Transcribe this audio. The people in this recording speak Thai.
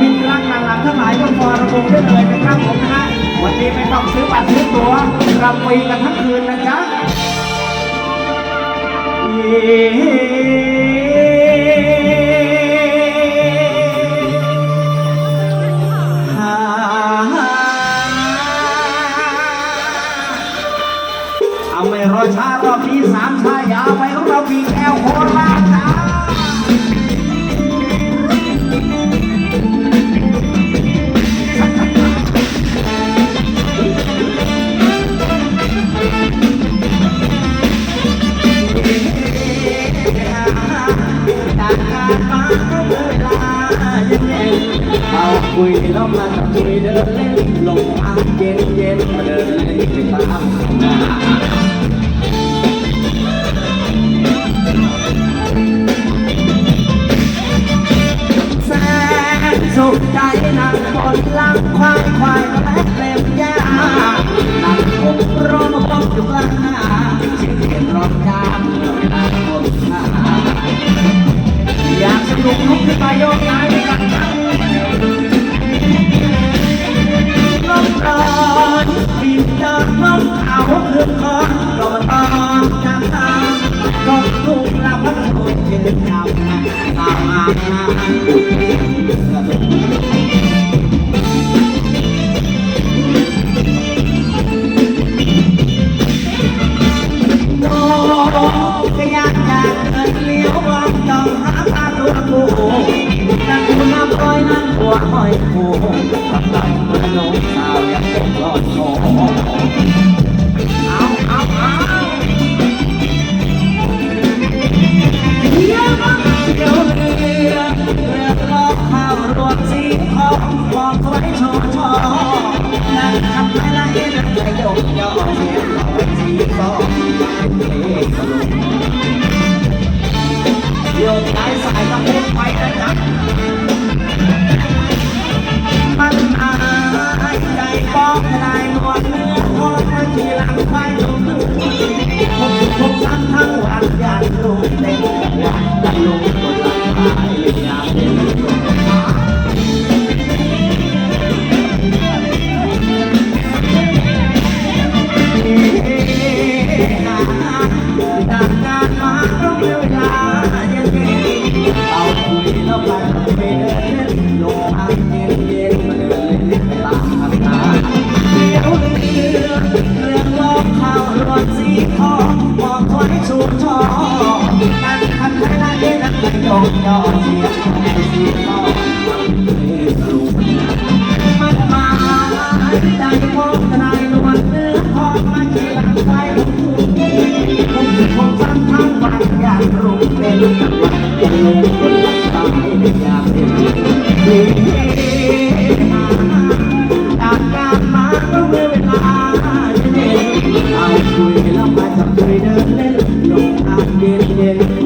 มิตรรักนางรำทั้งหลายก็ฟอระวงได้เลยนะครับผมนะฮะวันนี้ไม่ต้องซื้อบัตรซื้อตั๋วรำฟรีกันทั้งคืนนะจ๊ะฮ่าเอาไม่รอช้ารอบนี้สามชายาไปของเรามีแอลโครา มาเวลาเย็นๆเอาคุยแล้วมาจับคุยเดินเล่นลงมาเย็นเย็นมาเดินเล่นไปตามหน้าแสนสุขใจนั่งบนหลังควายควายและเล็บยานั่ง นุกลุกขึ้นมาโยกย้ายไปกันนะน้องตาบินเดินน้องเอาเครื่องคอนก็ตอนจากทางลูกลำพัดถูกยืนยาวตามมา น้องสาวอยาเป็นรอดคอเอาเอาเอาเดี๋ยวมาเดี๋ยวเรือเรือลอกข้าวรวมสีทองบอกไว้ชว์ชอนั่งทำอะไรนั่งใจโยกย่อเสียงลอยสีทองเพลงสนุกโยกย้า นั่งคันไทยละเอ็นไปยองยอเสียงสีทองสรุปมันมาใจมองทนายนวลเนื้อทองมาเคียงไปผมผมทั้งทั้งวันอยากรู้เป็นวันจะลงบนตายอยากเห็น ยแ